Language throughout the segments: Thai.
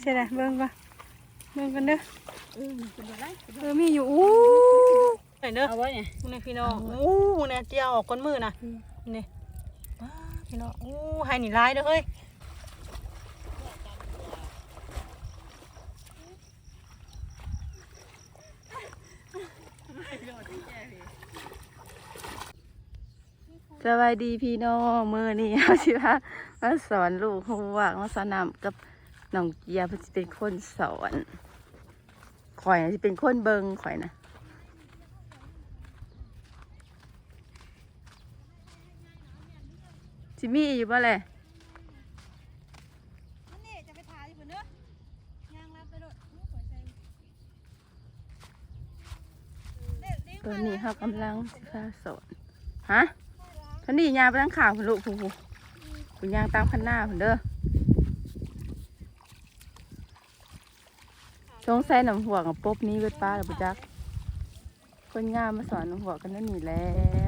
ใช่ไหมเบิ่งก่อนเบิ่งกันเด้อเออเป็นอะไรเออมีอยู่อู้ไหนเด้อเอาไว้เนี่ยนี่พี่น้องอู้เนี่ยเจียวออกก้นมือนะนี่ว้าพี่น้องอู้ให้นี่ร้ายเด้อเฮ้ยสวัสดีพี่น้องมือนี้เอาสิว่ามาสอนลูกเขาว่างมาสอนนำกับ น้องเกียร์เพิ่นสิเป็นคนสอนข่อยนะสิเป็นคนเบิงข่อยนะจิมี่อยู่บ่แหละนี่จะไปถ่ายอยู่เด้อย่างรับไปโดดตัวนี้เขากำลังสิพาสอนฮะท่านนี่ยางไปทั้งข่าวพุ่นลูกผู้ผู้ผู้ยางตามคันหน้าพุ่นเด้อ สงสัยน้ำหัวกับป๊บนี้เวทป้าหรือปจัก คนงามมาสอนน้ำหัวกันนั่นนี่แล้ว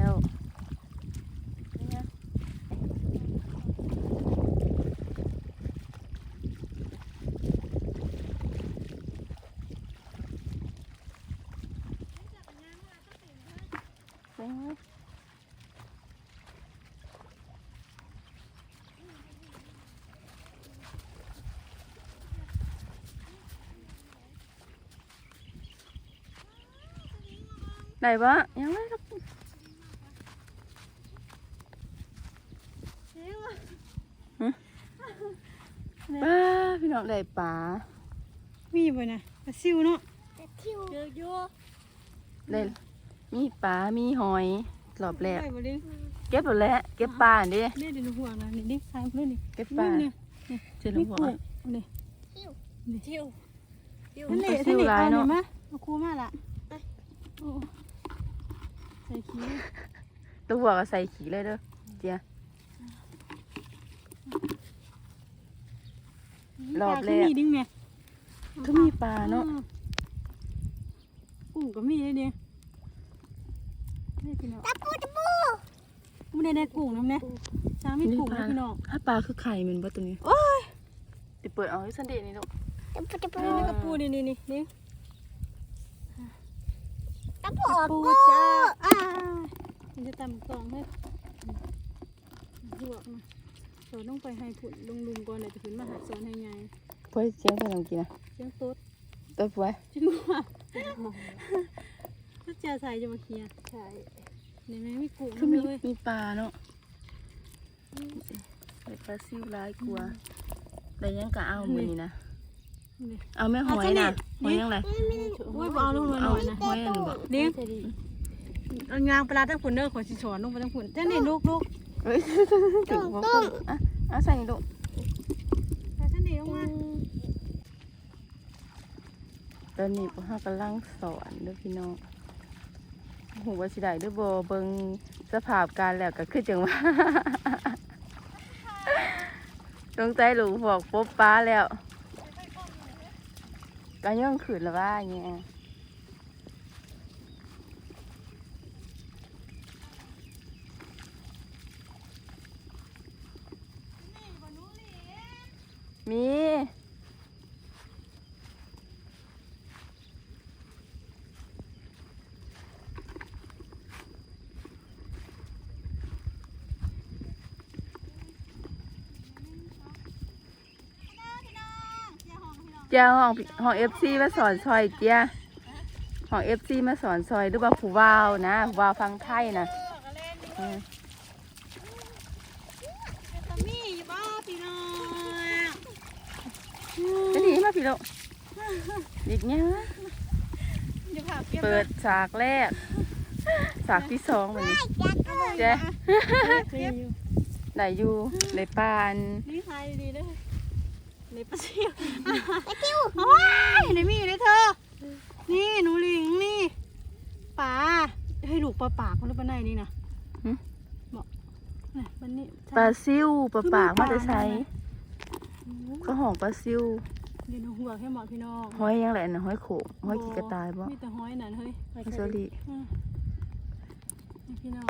ได้ปะยังไม่ครับป้าพี่น้องได้ปลามีบ่นะปลาซิวเนาะเจออยู่ได้มีปลา มีหอยรอบแรกได้บ่เด้งเก็บหมดแล้วเก็บปลาอันดินี่เดี๋ยวหนูห่วงนะนี่นี่ทายเพิ่นนี่เก็บปลานี่เจอหลนี่งหัวกุ้งนี่เที่ยวนั่นแหละปลาซินั่นวแหละหลายเอาเนาะนี่มาเอาครูมาละโอ้ใส่ขี้ตัวหัวก็ใส่ขี้เลยเด้อเจียรอบแรกปลามีดิ้งแม่ก็มีปลาเนาะกุ้งก็มีเลยเด้นี่พี่น้องตะปูตะปูไม่ได้ได้กุ้งน้ำเนี่ยช้างมีกุ้งนะพี่น้องถ้าปลาคือไข่มันบ่ตัวนี้โอ้ยเดี๋ยวเปิดเอาให้สันเดย์นี่ลูกนี่นี่กระปูนี่นี่นี่นี่ ตะปูกระปูจ้าอ่ามันจะตำกล่องให้ลวกมาสอนต้องไปให้ผุดลุงลุงก่อนเดี๋ยวจะขึ้นมาหาสอนให้ไงเพื่อเสียงเพื่อนลองกินนะเสียงต๊ดตัวป่วยจริงว่ะถ้าเจอใส่จะมาเคลียร์ใช่นี่ไม่มีกุ้งคือมีเลยมีปลาเนาะได้ปลาซิวร้ายกลัวาได้ยังกะเอามือนี่นะนี่ เอาแม่หอยนะหอยยังไงอุ้ยบเอาลงหน่เอาอยนะหอยอันบ่เลี้ยงเอางางปลาทั้งผุนเด้อขอสิสอนลงไปทั้งผุนจ้านี่ลูกลูกเอ้ยถึงบ่คนอะเอาใส่นี่ลูกปลาท่านนี่ลงมาตอนนี้พวกเรากำลังสอนเด้อพี่น้องหูว่าสิได้เด้อบ่เบิ่งสภาพการแล้วก็คือจังว่าตรงใจหลูกบอกปุ๊บป้าแล้ว ก็ย่องขืนละว่าอย่างเงี้ยมี เจ้าห้องห้องเอฟซีมาสอนซอยเจ้าห้องเอฟซีมาสอนซอยหรือว่าผู้ว่าวนะผู้ว่าวฟังไทยนะอืมตามีอยู่บ้าพี่น้องจะหนีมาพี่ลูกดิดเนี้ยเดี๋ยวผ่าเก็บเปิดฉากแรกฉากที่สองวันนี้เจ๊เก็บอยู่ไหนอยู่ในปานนี่ใครดีเด้อ ในปลาซิวปลาซิวโอ้ยในมีอยู่เลยเธอ นี่หนูลิงนี่ปลาให้ลูกปลาปากมันหรือปลาในนี่นะบอกนี่มันนี่ปลาซิวปลาปากมาจะใช้ก็ห้องปลาซิวเดี๋ยวหนูหัวแค่หมอพี่น้องห้อยยังไงนะห้อยโขงห้อยขี้กระต่ายบ่มีแต่ห้อยนั่นเฮ้ยห้อยโซลีอืมนี่พี่น้อง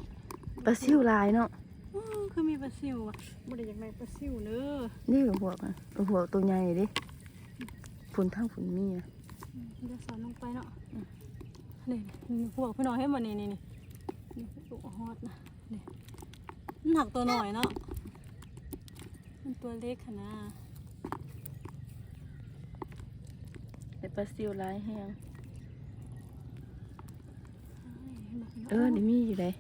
ปลาซิวลายเนาะ อื้อคือมีปลาซิวอะบ่ได้อยากได้ปลาซิวเด้อนี่หัวกอะตัวหัวตัวใหญ่ดิฝุ่นทั้งฝุ่นมีนะเดี๋ยวสอนลงไปเนาะนี่นี่พวกพี่น้องให้มานี่นี่นี่นี่ลูกฮอตนะนี่มันหักตัวหน่อยเนาะมันตัวเล็กขนาดแต่ปลาซิวร้ายแห้งเออนี่มีอยู่เลย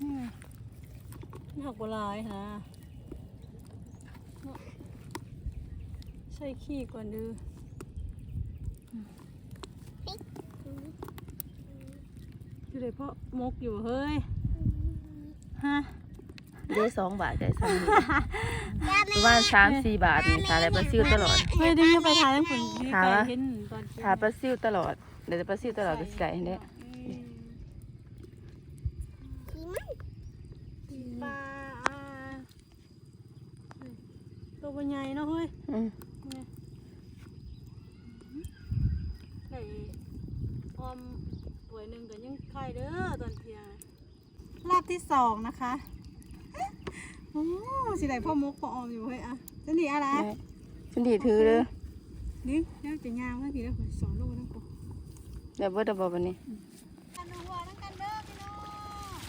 นี่ไงมัน หักบัวลายนะเนาะใส่ขี้ก่อนดื้ออยู่เลยเพราะมกอยู่เฮ้ยฮะได้สองบาทได้สามประมาณสามสี่บาทนี่ขายได้ปลาซิวตลอดเฮ้ยดึงไปถ่ายทั้งผลดีถ่ายไก่วะเห็นตอนกินขายปลาซิวตลอดเดี๋ยวจะปลาซิวตลอดก็สิไก่ให้ได้ ปลาอ่าตัวมันใหญ่เนาะเฮ้ยอืมนี่ไก่ออมถ้วยหนึ่งก็ยังไข่เด้อตอนเที่ยงรอบที่สองนะคะโอ้สิไหนพ่อมกพ่อออมอยู่เฮ้ยอะจะหนีอะไรได้ฉันดีถือเลยนี่เดี๋ยวจะยางว่าทีแล้วผมสอนลูกนะกูเดี๋ยวเบิดเอาบอกวันนี้กันดูหัวนั่งกันเด้อพี่น้อง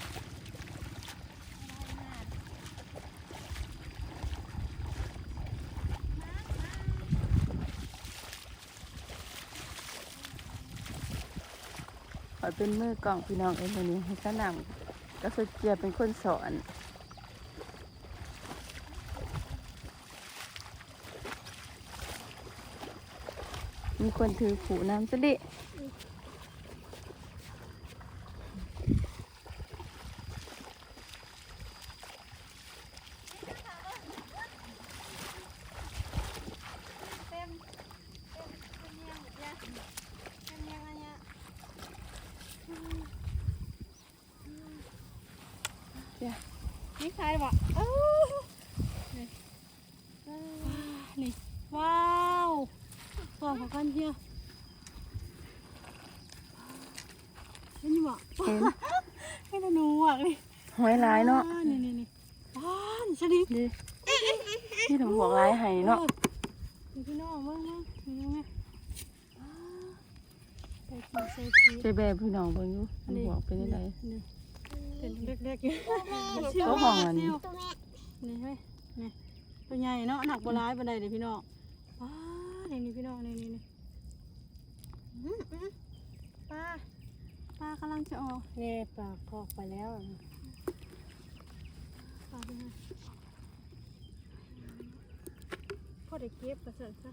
ขอเป็นมือกล่องพี่น้องเอ็นวันนี้ให้สนามก็สุดเกียเป็นคนสอนมีคนถือขู่น้ำสดิ เต็มเต็มเต็มยังยังเต็มยังอันเนี้ย นี่ใครวะเอ้านี่ว้าวนี่ ว้าวสองของกันเฮียเห็นอยู่บ่ เห็น ให้หนูอะนี่ หอยลายเนาะว้นี่นี่นี่ว้าวนี่ชะดิดินี่ถึงบอกลายให้เนาะนี่พี่น้องเบิ่งเบิ่งนี่ยังไงว้าวใส่ขี้ใส่ขี้ใจแบบพี่น้องเบิ่งอยู่มันบอกเป็นอะไรนี่เป็นเล็กๆอยู่เขาห้องอันนี้นี่เฮ้ยนี่ตัวใหญ่เนาะหนักบร้ายบันไดเลยพี่น้องว้านี่นี่พี่น้องนี่นี่นี่อื้ออื้อปลาปลากำลังจะออกนี่ปลาคอกไปแล้วปลาเป็นไง พอได้เก็บกระเสริฐซะ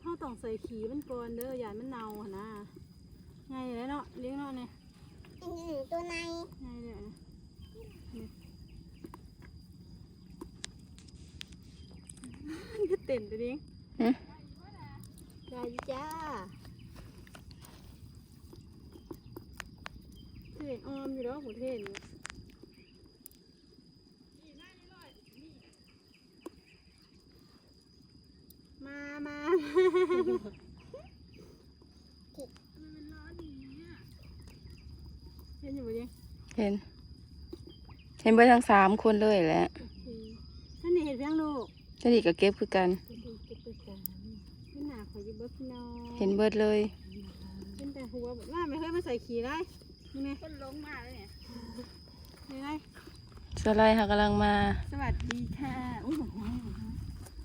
เขาต้องใส่ขี้มันก่อนเด้ออย่ามันเน่าหั่นนะไงเลยเนาะเลี้ยงเนาะเนี่ยตัวในไงเลยนะนี่ก็เต้นไปดิหึได้อยู่จ้าเท่ออมอยู่แล้วหัวเท่เนี่ยมามาเห็นอยู่ปะดิ เห็น เห็นเบิดทั้งสามคนเลยแหละโอเคท่านนี่เห็นเพียงลูกจะดีกับเก็บคือกันดูเก็บไปกันนี่หนาขอยิบเบิร์พี่น้องเห็นเบิดเลยเป็นแต่หัวแบบว่าไม่เคยมาใส่ขี่ได้นี่ไงคนลงมาแล้วเนี่ยนี่ไงสไลด์ค่ะกำลังมา สวัสดีค่ะอุ้ยหัว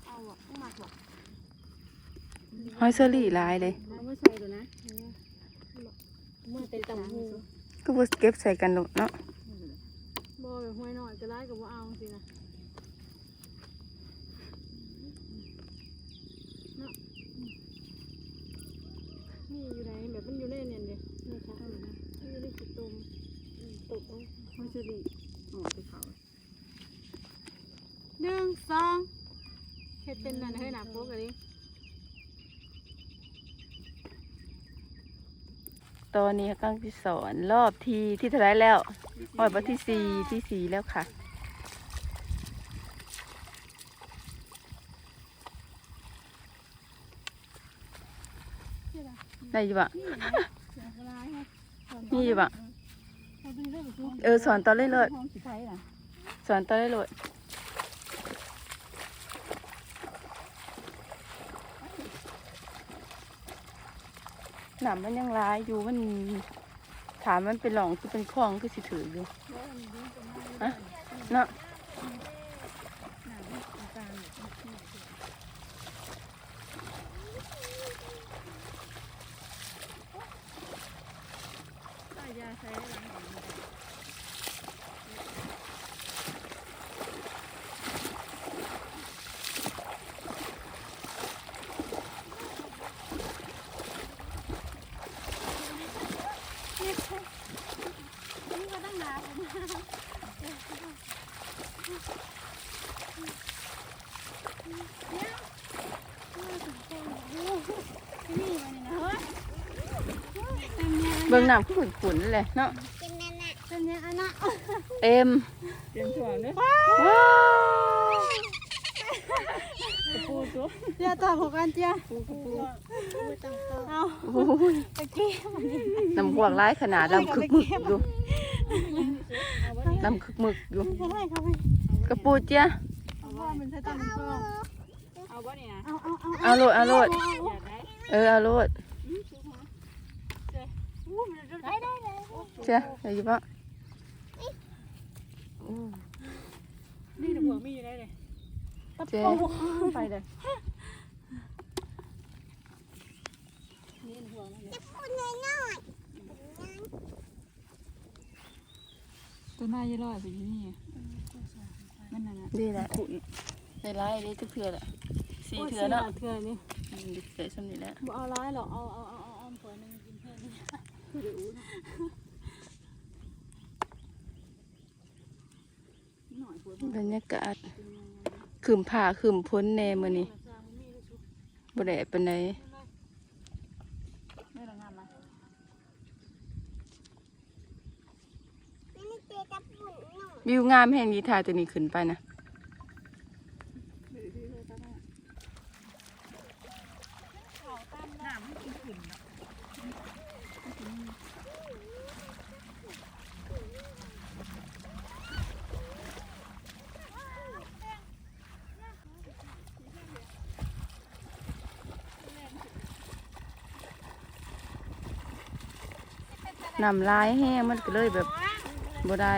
เอาอะต้องหมักหรอกหอยเซอรี่หลายเลยเอามาใส่ตัวนะเมื่อเต็มตำหูก็บ่เก็บใส่กันเนาะบ อห้วยหน่อยจะไล่กับว่าเอาสินะเนาะนี่อยู่ไหนแบบมันอยู่ในเนี่ยเดียวนี่ค่ะอาเลยนะมันอยู่ในขีดตมตกเอาไม่จะดีออกไปเขาหนึ่งสองเฮ็ดเป็นนั่นเฮ้ยหนักโป๊กเลย ตอนนี้กำลังที่สอนรอบที่ที่เท่าไรแล้วรอบที่สี่ที่สี่แล้วค่ะนี่ล่ะได้อยู่ปะนี่นะเสียงร้ายฮะมีอยู่ปะเอาตัวเออสอนตอนเลยเลยห้องสีไฟน่ะสอนตอนเลยเหนามมันยังร้ายอยู่มันถามมันเป็นหลองคือเป็นคลองคือสิถืออยู่ฮะเนาะยาใช้ล้างของมันนี่ก็ตั้งนานแล้วนะนี่มันนี่นะเฮ้ย เต็มเนี่ยเบิ่งน้ำคือขุ่นๆนั่นแหละเนาะกินนั่นน่ะเต็มเนี่ยอันน่ะเต็มเต็มถ่วงเลยว้าวปูจุ๊บเจ้าต่อของกันเจ้าปูต้องโตเอาโอ้ยตะกี้มันนี่น้ำพวกร้ายขนาดลำคึกมึกอยู่ลำคึกมึกอยู่ไม่ได้เขาไปกระปูเจ้าเอาว่ามันใช้ตังค์ก็เอาบ่เนี่ยเอาเอาเอาเอาโลดเอาโลดอยากได้เออเอาโลดได้ได้เลย เจ้าอะไรอยู่ปะนี่หัวมีอยู่ได้เลยเจ้ไปเลยจะพูดน้อยตัวหน้ายี่ร้อยไปอยู่นี่มันนั่นน่ะดีแหละในร้ายเลยทุกเถื่อแหละสี่เถื่อเนาะเถื่อนี่อืมเถื่อสำนี้แหละบ่เอาร้ายหรอกเอาเอาเอาเอาอ้อมผัวนึงกินเพื่อนนี่คือดูหน่อยผัว บรรยากาศคืมผ่าคืมพ้นแน่มื้อนี้บ่ได้ปานใดไม่ละงานะๆไม่เจอกับปุ่นหนวิวงามแห่งนี้ถ่ายตัวนี้ขึ้นไปนะน้ำ ลายแห้งมันก็เลยแบบบ่ได้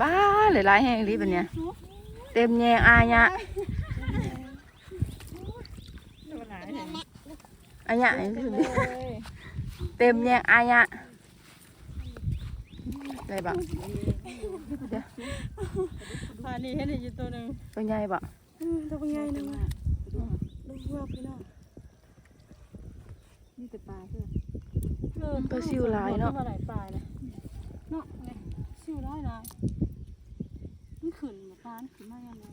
บ้าหลายๆแห้งรีบอันเนี้ยเต็มแยงอายะอายะนี่คือดิเต็มแยงอายะอะ ไรบ้างผ่านนี่เห็นอยู่ตัวหนึ่งเป็นไงบ้างตัวเป็นไงนึงลูกวัวพี่น้องนี่แต่ปลาเพื่อนปลาซิวลายเนาะปลาไหลปลาเนี่ยเนาะเนี่ยซิวลายลายมันขึ้นมาปลาขึ้นมายังไง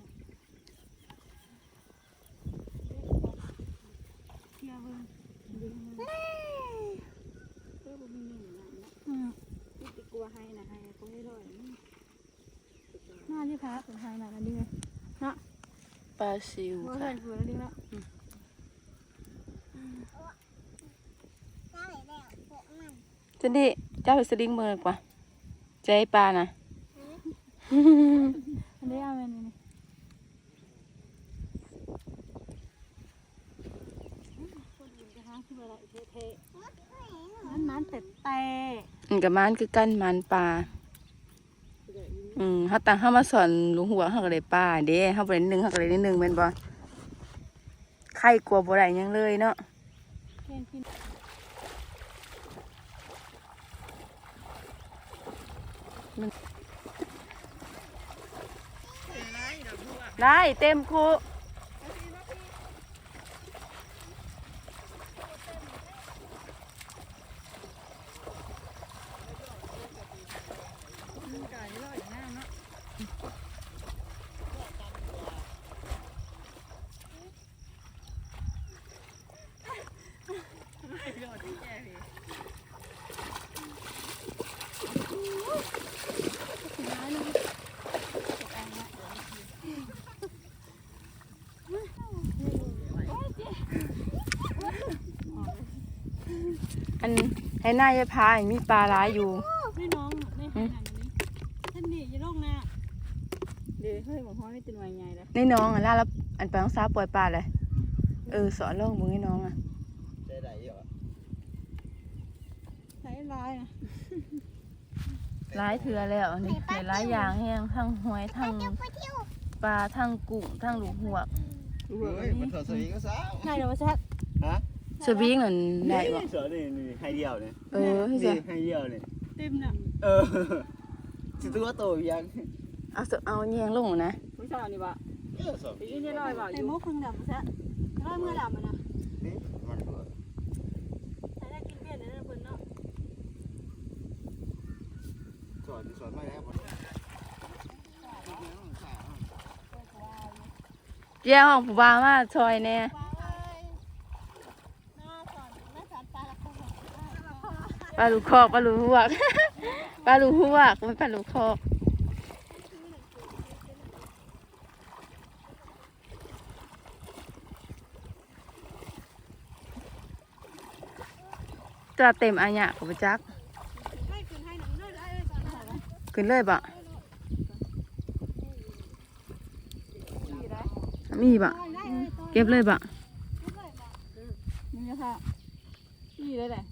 เกี่ยวเบิ่งดึงมาเพื่อบ่มีเงินอยู่นั่นนะอืมนี่ติก ลัวให้นะให้ก็ไม่รอดหน้าที่พักเป็นทางไหนนั่นดิไงปลาซิวว่าค่ะใส่เฟืองดิแล้วได้แล้วพวกมันจันดิเจ้าไปสลิงเมือกว่าใจปลานะ อันนี้เอาไปนี่นี่คนอื่นจะหาขึ้นมาละเท่ๆมันมันแต่แต่ อืมกับมันคือกั้นมันปลาอืมเขาตั้งเขามาสอนลุงหัวเขาก็เลยปลาเด้เขาไปนิดนึงเขาก็เลยนิดนึงเป็นบ่ใครกลัวบ่ได้ยังเลยเนาะได้เต็มคู ให้หน้ายายพายมีปลาร้ายอยู่ ไม่น้องไม่ให้หนังนี้ท่านนี่อย่าลงนะเดี๋ยวเฮ้ยบอกพ่อไม่ตื่นวัยไงเลยในน้องอะล่าแล้วอันไปน้องสาวปล่อยปลาเลย เออสอนลองมึงให้น้องอะได้ไหนเหรอใช้ลายนะร้ายเถื่อแล้วนี่ในร้ายอย่างแห้งทั้งหอยทั้งไปเที่ยวปลาทั้งกุ้งทั้งลูกหัวกเฮ้ยมันถอดสวิงก็ซ้นายเดี๋ยวมาชัดฮะ สวิงนั่นได้บ่นี่สอนี่นี่ให้เดียวเนี่ยเออให้นี่ให้เดียวเนี่ยเต็มน่ะเออสิตัวโตยังเอาเสเอาแยงลงนะไม่ใช่อันนี้วะเออสอนไอ้นี่ลอยว่ะไอ้มุกพึ่งดำมาชัดลอยเมื่อดำมันนะนี่มันก็ใช้กินเบี้ยเนี่ยนะนเนาะสอนสอนไม่แล้วเจ้าของผู้บ่าวมาซอยแน่ ว้าวเลยน่าสอนน่าสอนปลาละคร ปลาลูกคอกปลาลูกหัวกปลาลูกหัวกไม่ปลาลูกคอกจะเต็มอันเนี้ยขอบจักขึ้นเลยบะมีบะเก็บเลยบะนี่ค่ะนี่เลยแหละ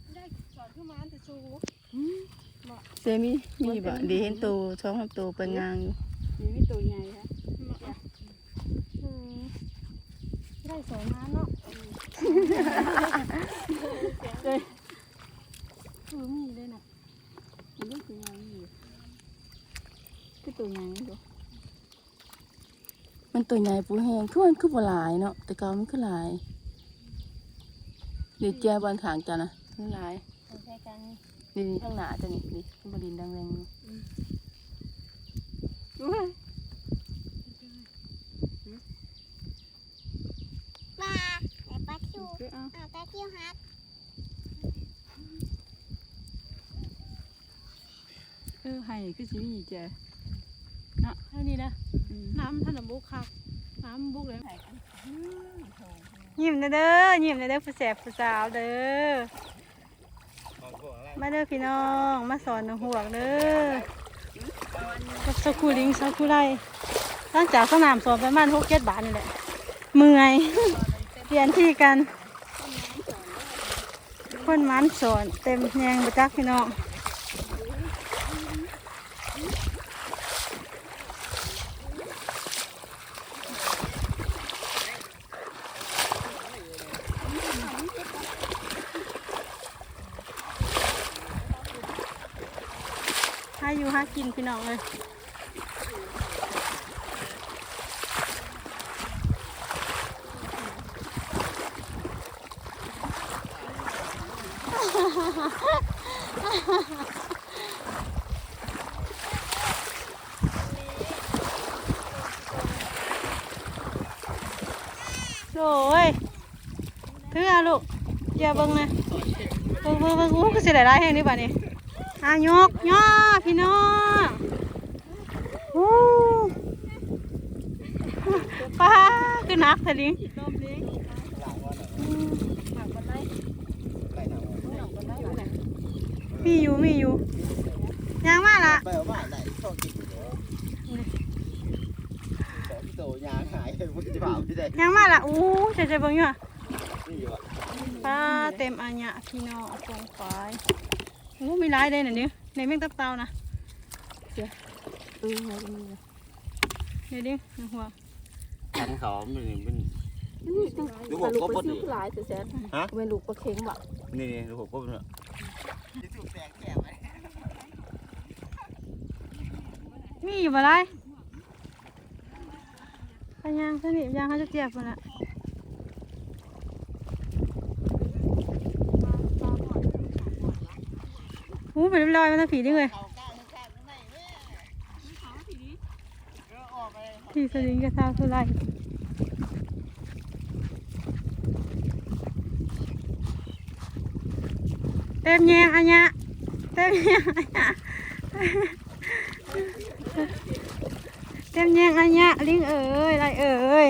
ได้สอนขึ้นมาแต่ชูเซมีมีบะดีเห็นตัวช่องทำตัวเป็นงางอยู่นี่ไม่ตัวใหญ่ค่ะได้สองม้าเนาะเลยคือมีเลยนะมันได้ตัวใหญ่อยู่คือตัวใหญ่อยู่มันตัวใหญ่ปูแหงคือมันคือบัวลายเนาะแต่เก่ามันคือลายเดี๋ยวแจบอลขางจ้ะนะนี่ลาย ใช้กันนี่นี่ข้างหน้าจ้ะนี่นี่บดินดังแรงอยู่ด้วยปลาไอ้ปลาทิวคือเอาอ่าปลาทิวฮักเออให้คือสิมีเจนะแค่นี้นะน้ำท่านบุกคักน้ำบุกเลยยิ้มเด้อเด้อยิ้มเด้อเด้อผู้แสบผู้สาวเด้อ มาเด้อพี่น้อง มาสอนหนูหวกเด้อกับสกูลิงสกูไลหลังจากสนามสอนประมาณหกเจ็ดบาทนี่แหละเมื่อยเปลี่ยนที่กัน คนมันสอนเต็มแยงประจักพี่น้อง อยู่หากินพี่น้องเลยโอ้ยถืออาลูกอย่าเบิ่งนะเบิ่งเบิ่งเบิ่งอู้ก็สิได้หลายแห่งนี่บ่นี่ อายกย่อพี่น้องโอ้ป้าคือนักทะลิงมีอยู่มีอยู่ยังมาละไปเอามาไหนชอบกินอยู่เลยสอนโตยางหายมุดจะเผาที่ไหนยังมาละอู้จะจะเบิ่งอยู่อะนี่อยู่อะป้าเต็มอันยะพี่น้องกองไฟ โอ้มีลายเลยน่ะนี่ในแมงตับเตานะเออเอาตรงนี้เลยเดี๋ยวดิหัวทันเขามันเป็นดูปลาลูกหัวปกลาบดิซิวหลายเสียแสนฮะเป็นลูกปลาเค็งบะนี่นี่ดูหัวกบเนี่ยยี่สิบแปดแก่ไหมมีอยู่บ่ไรยางสนิทยางเขาจะเจียบมันละ หูไปเรียบร้อยมันผีดิเลยผีสลิงกระทาวสุไลเต็มแยงอันเนี้ยเต็มแยงอันเนี้ยเต็มแยงอันเนี้ยลิงเอ๋ยไรเอ๋ย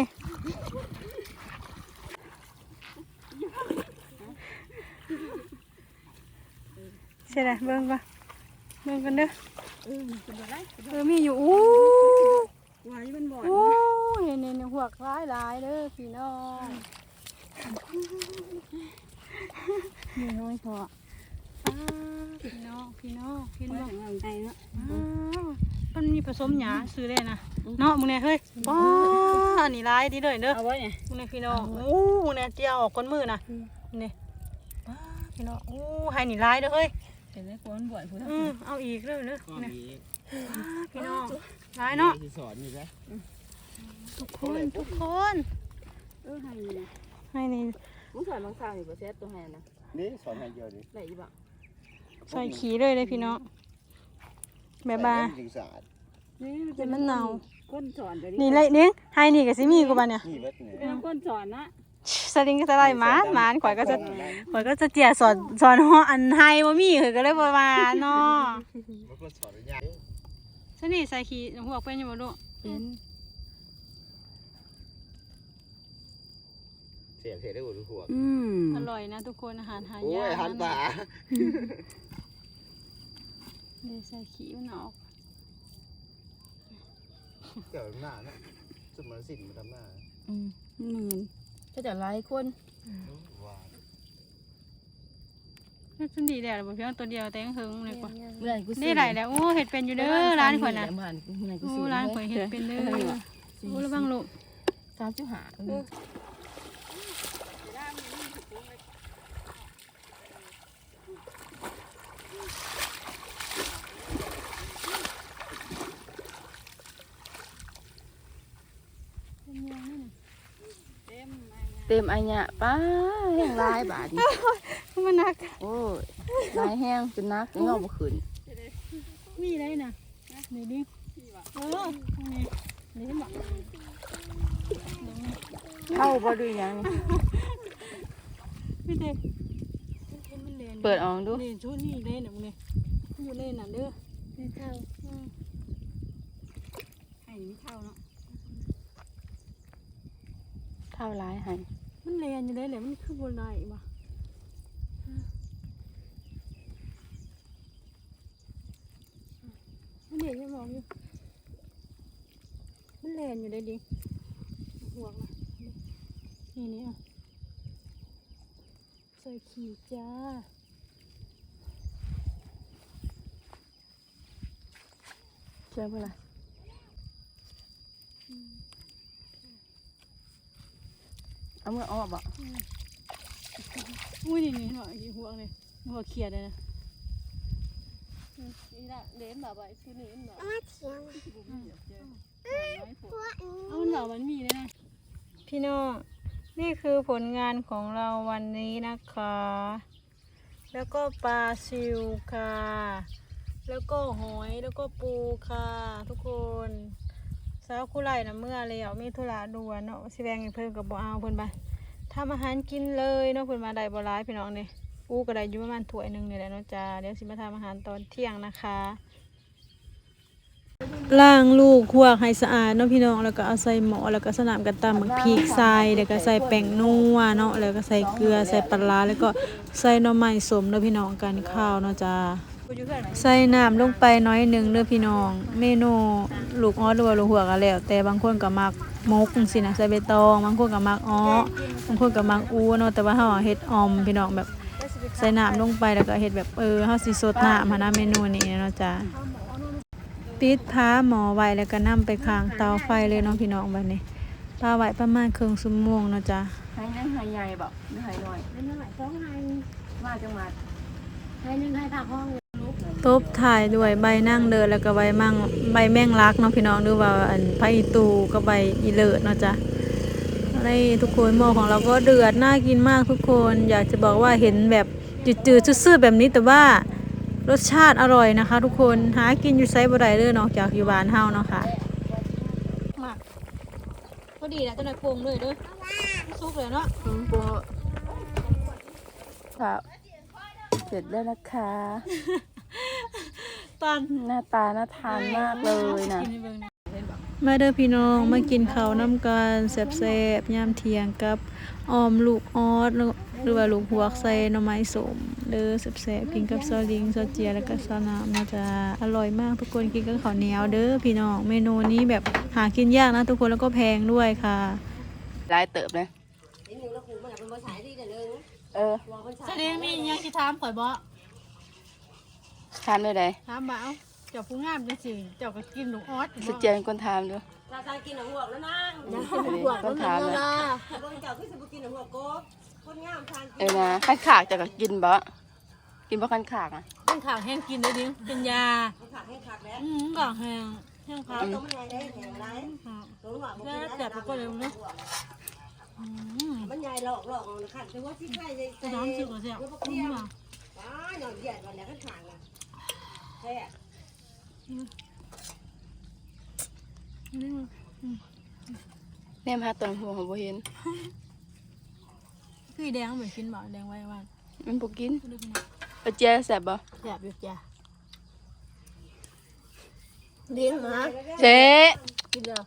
ช่ ไหมเบิ่งก่อนเบิ่งกันเด้อเออมันเป็นอะไรเออมีอยู่อู้วายมันบ่อยโอ้เห็นเห็นหัวคล้ายหลายเด้อพี่น้องนี่น้อยพออ้าพี่น้องพี่น้องเห็นไว้บ่ทางล่างใจเนาะอ้าวมันมีผสมหยาซื้อได้นะเนาะมึงเนี่ยเฮ้ยว้าอันนี้ร้ายดีเลยเด้อเอาไว้เนี่ยมึงเนี่ยพี่น้องโอ้มึงเนี่ยเจียวออกก้นมือนะนี่ว้าพี่น้องโอ้ให้นี่ร้ายเด้อเฮ้ย เห็นไหมกลัวมันบ่อยพุ่นอืมเอาอีกเด้อเด้อก็เนี่ยมีว้าพี่น้องร้ายเนาะที่สอนอยู่นะทุกคนทุกคนเออให้นะให้นี่มึงสอนบางครั้งนี่บ่แซ่บตัวให้นะนี่สอนให้เยอะดิได้อีบ่ใส่ขี้เลยเลยพี่น้องแบบว่าถึงสะอาดนี่เดี๋ยวมันเน่าก้นสอนไปดินี่เลยเนี้ยให้นี่กับซิมีกูบ้านเนี่ยนี่เบิดเนี่ยเป็นก้นสอนนะ สลิงก็จะไล่หมานหมานข่อยก็จะข่อยก็จะเจียสอนสอนฮออันไฮบ่มีคือก็เลยบ่มาเนาะมันก็สอนยากสนี่ใส่ขี้หัวเป็นอยู่บ่ลูกเป็นเสียเสียได้หัวหัวอืมอร่อยนะทุกคนอาหารหายากโอ้ยาหันป่าเดี๋ยวใส่ขี้มันออกเกี่ยวหน้าเนาะสมานสินมาทำหน้าอืมหมื่น ถ้าจะหลายคนว้านี่ดีแล้วบ่เพียงตัวเดียวแต่ยังหึงเลยกว่าเมื่อไหร่กูนี่ไหลแล้วโอ้เห็ดเป็นอยู่เด้อร้านข่อยน่ะเมื่อไหร่กูโอ้ซื้อร้านข่อยเห็ดเป็นเด้อโอ้ระวังลูกสามจุดห้า เออเต็มอันเนี้ยป้าแห้งหลายบาทนี่มันหนักโอ้ยหลายแห้งจนนักยังเอาบ่ขึ้นมีได้น่ะนี่ดิเออนี่นี่เห็นบ่เข้าบ่ดูหยังพี่เด้เห็นมันเรียนเปิดออกดูนี่ชุดนี่เล่นน่ะมึงนี่อยู่เล่นน่ะเด้อไม่เข้าอืมให้นี่ไม่เข้าเนาะ เท่าหลายให้มันเรียนอยู่ได้แหละมันคือบนได้บ่มันเรียนยังมองอยู่มันเรียนอยู่ได้ดิห่วงนะนี่นี่อะใส่ขีดจ้าเชื่อบ่ล่ะ เอามือออกบ่อุ้ยนี่นี่หัวอีหัวเลยหัวเขียดเลยนะนี่ล่ะเล่นบ่บ่คือนี่บ่มาเถียงเอามันบอกมันมีเลยนะพี่น้องนี่คือผลงานของเราวันนี้นะคะ แล้วก็ปลาซิวค่ะ แล้วก็หอยแล้วก็ปูค่ะ ทุกคน สาวคู่ไล่นะเมื่อเลยอะมีธุระด่วนเนาะสิแบงให้เพิ่นกับบ่เอาเพิ่นไปทำอาหารกินเลยเนาะเพิ่นมาได้บ่ร้ายพี่น้องนี่ปูก็ได้อยู่ประมาณถ้วยหนึงนี่แหละเนาะจ้าเดี๋ยวสิมาทำอาหารตอนเที่ยงนะคะล้างลูกครัวให้สะอาดเนาะพี่น้องแล้วก็เอาใส่หม้อแล้วก็สนามกันตำบักพริกใส่แล้วก็ใส่แป้งนัวเนาะแล้วก็ใส่เกลือใส่ปลาร้าแล้วก็ใส่หน่อไม้สมเนาะพี่น้องกันข้าวเนาะจ้า ใส่น้ำลงไปน้อยหนึ่งเด้อพี่น้อง เมนูลูกออสหรือว่าลูกหัวก็แล้ว แต่บางคนก็มักมกจังซี่นะใส่ใบตอง บางคนก็มักอ้อบางคนก็มักอูเนาะแต่ว่าเฮาอะเฮ็ดออมพี่น้องแบบใส่น้ำลงไปแล้วก็เฮ็ดแบบเออเฮาสิสดน้ำหั้นนะเมนูนี้เนาะจ้าปิดผ้าหมอไว้แล้วก็นำไปข้างเตาไฟเลยเนาะพี่น้องบัดนี้ปาไว้ประมาณครึ่งชั่วโมงเนาะจ้าให้ยังให้ใหญ่บ่ไม่ให้น้อยเป็นหน่อยสองไฮมาจังหวัดไฮหนึ่งไฮผักห้อง ตบถ่ายด้วยใบนั่งเดินแล้วก็ใบมั่งใบแมงลักเนาะพี่น้องหรือว่าอันไผ่ตูก็ใบอีเลิศเนาะจ้ะในทุกคนหม้อของเราก็เดือดน่ากินมากทุกคนอยากจะบอกว่าเห็นแบบจืดๆซื่อๆแบบนี้แต่ว่ารสชาติอร่อยนะคะ ทุกคนหากินอยู่ไซบ่ได้เลยนอกจากอยู่บ้านเฮาเนาะค่ะมากพอดีนะจะหน่อยปรุงเลยเด้อสุกเลยเนาะอืมปูครับเสร็จแล้วนะคะ ตอนหน้าตาน่าทานมากเลยนะกินให้เบิ่งนะมาเด้อพี่น้องมากินข้าวน้ำกันแซ่บๆยามเที่ยงกับออมลูกออสหรือว่าลูกหัวกใส่หน่อไม้สมเด้อแซ่บๆกินกับซอลิงซอเจียแล้วก็ซอน้ำนะจ๊ะอร่อยมากทุกคนกินกับข้าวเหนียวเด้อพี่น้องเมนูนี้แบบหากินยากนะทุกคนแล้วก็แพงด้วยค่ะหลายเติบเลยเออซอลิงมียังสิถามข่อยบ่ ทานด้วยไดถามบ่เอาเจ้าผู้งามจังซี่เจ้าก็กินลูกออสสเจียนคนถามดูตาตากินหนังหัวแล้วนะคนถามเลยเบิ่งเจ้าคือสิบ่กินหนังหัวโกบคนงามทานเออนะขันขากจะก็กินบ่กินบ่ขันขากอะเป็นข่าวแห้งกินได้ดิเป็นยาขาดให้ขาดแล้วอืมก็แห้งแห้งครับตัวมันใหญ่ได้แข็งไรตัวหัวบ่แซ่กินบแต่ทุกคนเลยเนาะอืมมันใหญ่หลอกหลอกขัดแต่ว่าที่ไข่ใหญ่จะน้ำสึกก็แซ่บอืมว่ะว้าหน่อยเหยียดวันแล้วก็ขาด น่ะแท้นี่แนมหาต้นหัวของบ่เห็น คือแดงเหมือนกินบ่แดงไว้ว่ามันบ่กินดูพี่น้องเอาเจียแซ่บบ่แซ่บอยู่จ้ะเลี้ยงหมาเจ๊กินแล้ว